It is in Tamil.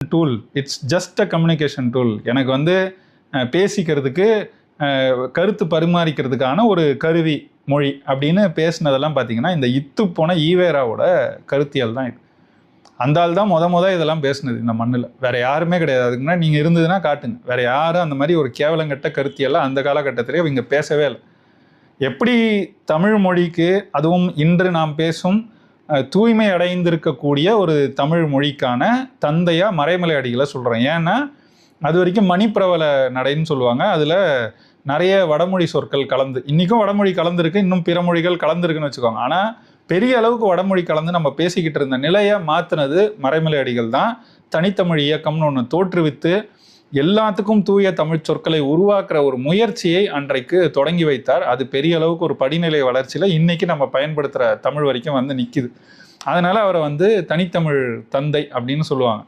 Tool it's just a communication tool எனக்கு வந்து பேசிக்கிறதுக்கு கருத்து பரிமாறிக்கிறதுக்கான ஒரு கருவி மொழி அப்படின்னு பேசினதெல்லாம் பார்த்தீங்கன்னா இந்த இத்து போன ஈவேராவோட கருத்தியல் தான் இது. அந்த ஆள் தான் முத முத இதெல்லாம் பேசுனது இந்த மண்ணில். வேறு யாருமே கிடையாது. அதுக்கு முன்னாடி நீங்கள் இருந்ததுன்னா காட்டுங்க. வேறு யாரும் அந்த மாதிரி ஒரு கேவலங்கட்ட கருத்தியெல்லாம் அந்த காலகட்டத்திலே இவங்க பேசவே இல்லை. எப்படி தமிழ் மொழிக்கு அதுவும் இன்று நாம் பேசும் தூய்மை அடைந்திருக்கக்கூடிய ஒரு தமிழ் மொழிக்கான தந்தையாக மறைமலை அடிகளை சொல்கிறேன் ஏன்னா அது வரைக்கும் மணிப்பிரவல நடைன்னு சொல்லுவாங்க. அதில் நிறைய வடமொழி சொற்கள் கலந்து இன்றைக்கும் வடமொழி கலந்துருக்கு இன்னும் பிற மொழிகள் கலந்துருக்குன்னு வச்சுக்கோங்க. ஆனால் பெரிய அளவுக்கு வடமொழி கலந்து நம்ம பேசிக்கிட்டு இருந்த நிலையை மாற்றினது மறைமலை அடிகள் தான். தனித்தமிழ் இயக்கம்னு ஒன்று தோற்றுவித்து எல்லாத்துக்கும் தூய தமிழ் சொற்களை உருவாக்குற ஒரு முயற்சியை அன்றைக்கு தொடங்கி வைத்தார். அது பெரிய அளவுக்கு ஒரு படிநிலை வளர்ச்சியில் இன்னைக்கு நம்ம பயன்படுத்துகிற தமிழ் வரைக்கும் வந்து நிற்கிது அதனால் அவரை வந்து தனித்தமிழ் தந்தை அப்படின்னு சொல்லுவாங்க.